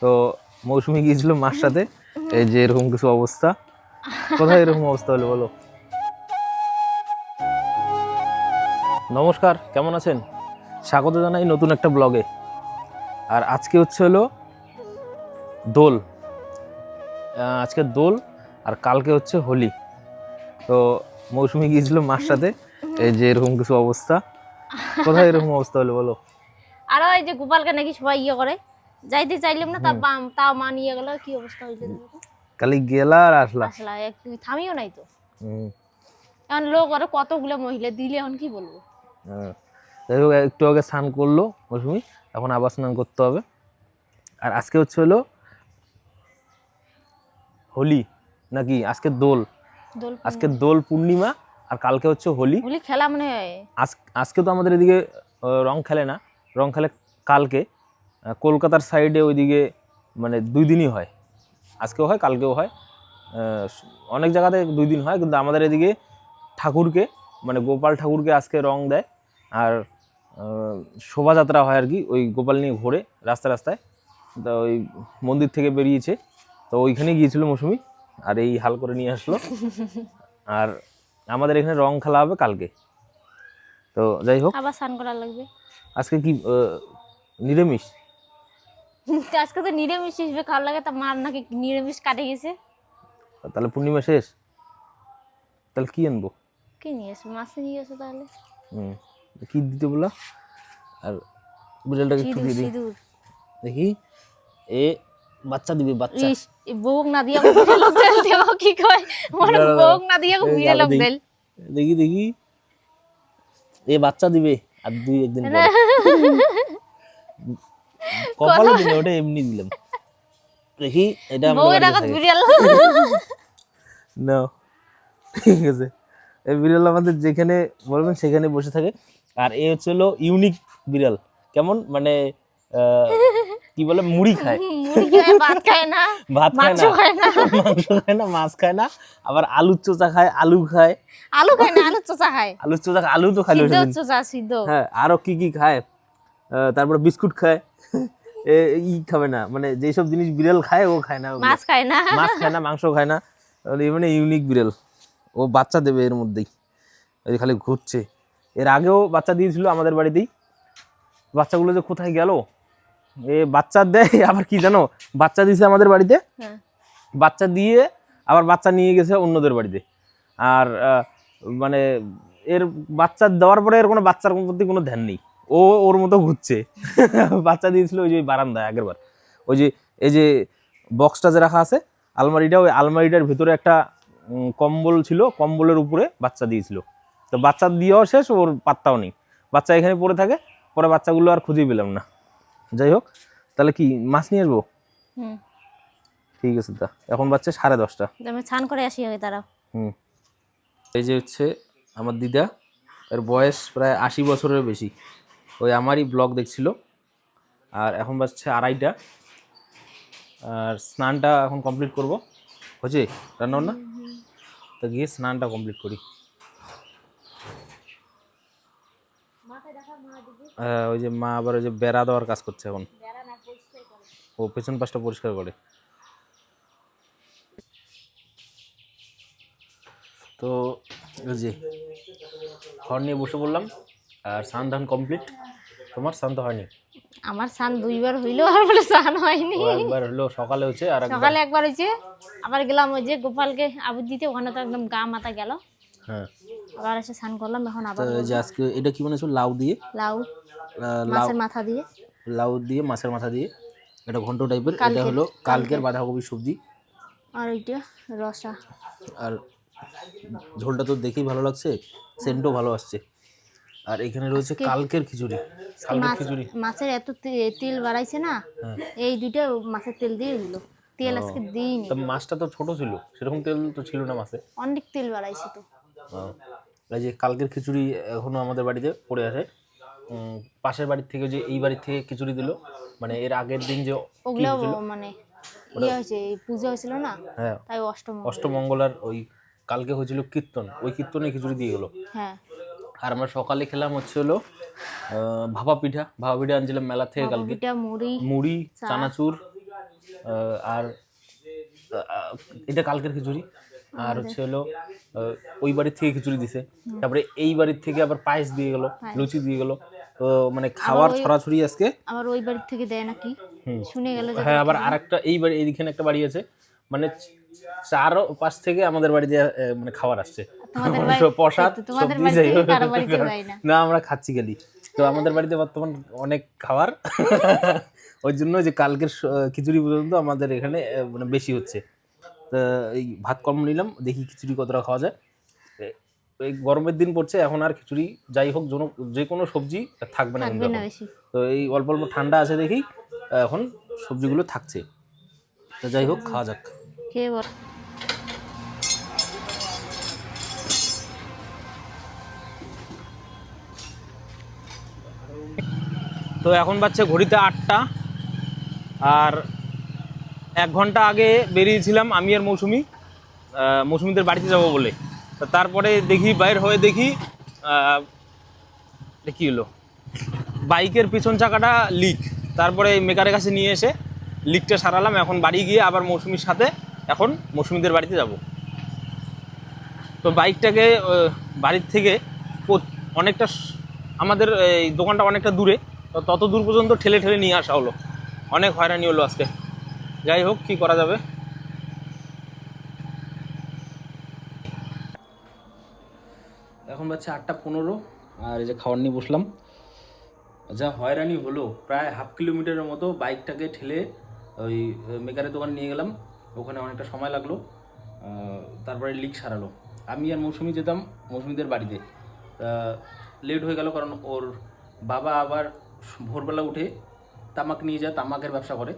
তো মৌসুমি গিয়েছিল মার সাথে। এই যে এরকম কিছু অবস্থা। কোথায় এরকম অবস্থা হলো বলো? নমস্কার, কেমন আছেন? স্বাগত জানাই নতুন একটা ব্লগে। আর আজকে হচ্ছে হলো দোল। আজকে দোল আর কালকে হচ্ছে হোলি। তো মৌসুমি গিয়েছিল মার সাথে। এই যে এরকম কিছু অবস্থা। কোথায় এরকম অবস্থা হলো বলো? আর ওই যে গোপালকে নাকি সবাই ইয়ে করে। যাইতে চাইলাম না তা বাম- তাও মা নিয়ে গেল কি অবস্থা হইতে খালি গেলা আর আসলা। আসলা একটু থামিও নাই তো? হুম, এখন লোক আরও কতগুলো মহিলা দিলে এখন কি বলব? হ্যাঁ। যাই হোক একটু আগে স্নান করল মৌসুমি এখন আবার স্নান করতে হবে। আর আজকে হচ্ছে হলো হোলি নাকি? আজকে দোল। দোল আজকে দোল পূর্ণিমা আর কালকে হচ্ছে হোলি। বলি খেলা মানে আজ আজকে তো আমাদের এদিকে রং খেলে না রং খেলে কালকে। কলকাতার সাইডে ওইদিকে মানে দুই দিনই হয়। আজকেও হয় কালকেও হয়। অনেক জায়গাতে দুই দিন হয় কিন্তু আমাদের এদিকে ঠাকুরকে মানে গোপাল ঠাকুরকে আজকে রং দেয়। আর শোভাযাত্রা হয় আর কি ওই গোপাল নিয়ে ঘোরে রাস্তায় রাস্তায়। তো ওই মন্দির থেকে বেরিয়েছে। তো ওইখানে গিয়েছিল মৌসুমি আর এই হাল করে নিয়ে আসলো। আর আমাদের এখানে রং খেলা হবে কালকে। তো যাই হোক। আবার স্নান করা লাগবে। আজকে কি নিরামিষ? আজকে তো নিরামিষ হিসেবে খাওয়া লাগে তা মার নাকি নিরামিষ কাটে গেছে। তাহলে পূর্ণিমা শেষ? তাহলে কি আনব? কি নিয়ে এসো মাছ নিয়ে এসো তাহলে। হুম কি দিতে বলা আর বিড়ালটাকে একটু দিয়ে দিই। দেখি। এ বাচ্চা দিবে বাচ্চা। ইস এই বউক না দিয়া বিড়ে লোক দেল দেবো কি কয়? দাঁড়া। বউক না দিয়া এই বিড়ে লোক দেখি। দেল। দেখি দেখি। এ বাচ্চা দিবে আর দুই একদিন পরে। কপালে দিলে ওটা এমনি দিলাম। দেখি এটা বউ আমাদের এটা বাড়িতে থাকে। বিড়াল। না ঠিক আছে। এই বিড়াল আমাদের যেখানে বলবেন সেখানে বসে থাকে। আর এ হচ্ছে হলো ইউনিক বিড়াল। কেমন? মানে কি বলে? মুড়ি খায়। খায় ভাত খায় না। ভাত খায় মাংস না। খায় না। মাংস খায় না মাছ খায় না। আবার আলুর চোচা খায় আলু খায়। আলু খায় না আলু চোচা খায়। আলুর চোচা খায়, আলু তো খাইলো সিদ্ধ চোচা সিদ্ধ। হ্যাঁ আরও কি কি খায়? তারপরে বিস্কুট খায়। ই খাবে না। মানে যেসব জিনিস বিড়াল খায় ও খায় না। মাছ খায় না। মাছ খায় না মাংস খায় না। মানে ইউনিক বিড়াল। ও বাচ্চা দেবে এর মধ্যেই। ওই খালি ঘুরছে। এর আগেও বাচ্চা দিয়েছিল আমাদের বাড়িতেই। বাচ্চাগুলো যে কোথায় গেল? এ বাচ্চা দেয় আবার কি জানো? বাচ্চা দিয়েছে আমাদের বাড়িতে। হ্যাঁ। বাচ্চা দিয়ে আবার বাচ্চা নিয়ে গেছে অন্যদের বাড়িতে। আর মানে এর বাচ্চা দেওয়ার পরে এর কোনো বাচ্চার প্রতি কোনো ধ্যান নেই। ও ওর মতো ঘুরছে বাচ্চা দিয়েছিল ওই যে বারান্দায় আগের বার ওই যে এই যে বক্সটা যে রাখা আছে আলমারিটা ওই আলমারিটার ভিতরে একটা কম্বল ছিল কম্বলের উপরে বাচ্চা দিয়েছিল। তো বাচ্চা দিয়েও শেষ ওর পাত্তাও নেই। বাচ্চা এখানে পড়ে থাকে পরে বাচ্চাগুলো আর খুঁজেই পেলাম না। যাই হোক তাহলে কি মাছ নিয়ে আসব? ঠিক আছে তা। এখন বাচ্চা সাড়ে দশটা। স্নান করে আসি আগে তারা হুম। এই যে হচ্ছে আমার দিদা এর বয়স প্রায় আশি বছরের বেশি। ওই আমারই ব্লগ দেখছিল। আর এখন বাজছে আড়াইটা। আর স্নানটা এখন কমপ্লিট করব। হচ্ছে, রান্না বান্না? তো গিয়ে স্নানটা কমপ্লিট করি। ওই যে মা আবার ওই যে বেড়া দেওয়ার কাজ করছে এখন। ও পেছন পাশটা পরিষ্কার করে। তো যে ঘর নিয়ে বসে পড়লাম। আর স্নান ধান কমপ্লিট তোমার স্নান তো হয়নি? আমার স্নান দুইবার হইল আর বলে স্নান হয়নি। একবার হলো সকালে হচ্ছে আর একবার? সকালে একবার হয়েছে আবার গেলাম ওই যে গোপালকে আবু দিতে ওখানে তো একদম গা মাথা গেল। হ্যাঁ। আবার এসে স্নান করলাম এখন আবার যে আজকে এটা কি বানাইছো লাউ দিয়ে? লাউ লাউ মাছের মাথা দিয়ে। লাউ দিয়ে মাছের মাথা দিয়ে। এটা ঘন্ট টাইপের এটা হলো কালকের। বাঁধাকপি সবজি। আর ওইটা রসা। আর ঝোলটা তো দেখেই ভালো লাগছে সেন্টও ভালো আসছে। আর এখানে রয়েছে কালকের খিচুড়ি কালকের খিচুড়ি। মাছের এত তেল বাড়াইছে না হ্যাঁ। এই দুইটা মাছের তেল দিয়ে দিল। তেল আজকে দিইনি। তা মাছটা তো ছোট ছিল সেরকম তেল তো ছিল না মাছে। অনেক তেল বাড়াইছে তো। এই যে কালকের খিচুড়ি এখনও আমাদের বাড়িতে পড়ে আছে। পাশের বাড়ির থেকে যে এই বাড়ির থেকে খিচুড়ি দিল মানে এর আগের দিন যে ওগুলো মানে ইয়ে হয়েছে পুজো হয়েছিল না? হ্যাঁ। তাই অষ্টম অষ্টমঙ্গলার ওই কালকে হয়েছিল কীর্তন ওই কীর্তনে খিচুড়ি দিয়ে গেলো। হ্যাঁ। আর আমরা সকালে খেলাম হচ্ছে হলো ভাপা পিঠা। ভাপা পিঠা আনছিলাম মেলা থেকে কালকে। মুড়ি মুড়ি চানাচুর আর এটা কালকের খিচুড়ি। আর হচ্ছে হলো ওই বাড়ির থেকে খিচুড়ি দিছে। তারপরে এই বাড়ির থেকে আবার পায়েস দিয়ে গেল লুচি দিয়ে গেল। তো মানে খাওয়ার ছড়াছড়ি আজকে। আবার ওই বাড়ির থেকে দেয় নাকি। শুনে গেল যে হ্যাঁ আবার আরেকটা এই বাড়ি এইখানে একটা বাড়ি আছে। মানে চারো পাশ থেকে আমাদের বাড়িতে মানে খাবার আসছে। তোমাদের বাড়িতে না। আমরা খাচ্ছি গেলি তো আমাদের বাড়িতে বর্তমান অনেক খাবার। ওই জন্য যে কালকের খিচুড়ি পর্যন্ত আমাদের এখানে মানে বেশি হচ্ছে। তো এই ভাত কম নিলাম দেখি খিচুড়ি কতটা খাওয়া যায়। এই গরমের দিন পড়ছে এখন আর খিচুড়ি যাই হোক যে কোনো সবজি থাকবে না। তো এই অল্প অল্প ঠান্ডা আছে দেখি এখন সবজিগুলো থাকছে। তো যাই হোক খাওয়া যাক। তো এখন বাচ্চা ঘড়িতে আটটা। আর এক ঘণ্টা আগে বেরিয়েছিলাম আমি আর মৌসুমি। মৌসুমিদের বাড়িতে যাব বলে। তারপরে দেখি, বাইর হয়ে দেখি কি হলো? বাইকের পিছন চাকাটা লিক তারপরে মেকারের কাছে নিয়ে এসে লিকটা সারালাম। এখন বাড়ি গিয়ে আবার মৌসুমির সাথে এখন মৌসুমিদের বাড়িতে যাব। তো বাইকটাকে বাড়ির থেকে অনেকটা আমাদের এই দোকানটা অনেকটা দূরে। তো তত দূর পর্যন্ত ঠেলে ঠেলে নিয়ে আসা হলো। অনেক হয়রানি হলো আজকে। যাই হোক, কি করা যাবে? এখন বাচ্চা আটটা পনেরো, আর এই যে খাবার নিয়ে বসলাম। যা হয়রানি হলো, প্রায় হাফ কিলোমিটারের মতো বাইকটাকে ঠেলে ওই মেকারের দোকান নিয়ে গেলাম। ওখানে অনেকটা সময় লাগল তারপরে লিক সারালো। আমি আর মৌসুমি যেতাম মৌসুমিদের বাড়িতে। লেট হয়ে গেল কারণ ওর বাবা আবার ভোরবেলা উঠে তামাক নিয়ে যায়, তামাকের ব্যবসা করে,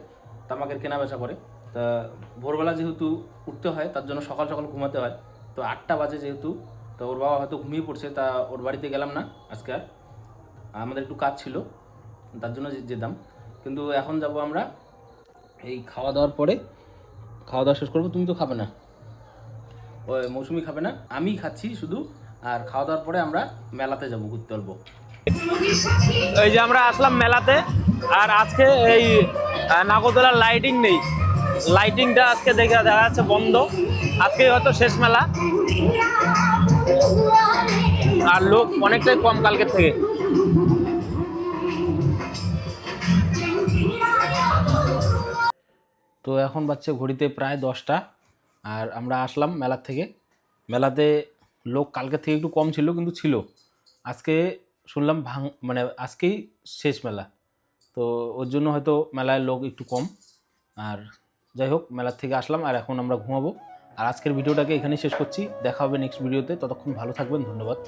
তামাকের কেনা বেচা করে। তা ভোরবেলা যেহেতু উঠতে হয়, তার জন্য সকাল সকাল ঘুমাতে হয়। তো আটটা বাজে যেহেতু, তো ওর বাবা হয়তো ঘুমিয়ে পড়ছে, তা ওর বাড়িতে গেলাম না আজকে আর। আমাদের একটু কাজ ছিল, তার জন্য যেতাম। কিন্তু এখন যাব আমরা এই খাওয়া দাওয়ার পরে। খাওয়া দাওয়া শেষ করব, তুমি তো খাবে না। ওই মৌসুমি খাবে না আমি খাচ্ছি শুধু। আর খাওয়া দাওয়ার পরে আমরা মেলাতে যাব, ঘুরতে অল্প। এই যে আমরা আসলাম মেলাতে, আর আজকে এই নাগরদোলার লাইটিং নেই। লাইটিংটা আজকে দেখে দেখা যাচ্ছে বন্ধ। আজকে হয়তো শেষ মেলা। আর লোক অনেকটাই কম কালকের থেকে। তো এখন বাচ্চা ঘড়িতে প্রায় দশটা, আর আমরা আসলাম মেলার থেকে। মেলাতে লোক কালকের থেকে একটু কম ছিল, কিন্তু ছিল। আজকে শুনলাম ভাং মানে আজকেই শেষ মেলা। তো ওর জন্য হয়তো মেলায় লোক একটু কম। আর যাই হোক, মেলার থেকে আসলাম আর এখন আমরা ঘুমাবো। আর আজকের ভিডিওটাকে এখানেই শেষ করছি। দেখা হবে নেক্সট ভিডিওতে ততক্ষণ ভালো থাকবেন। ধন্যবাদ।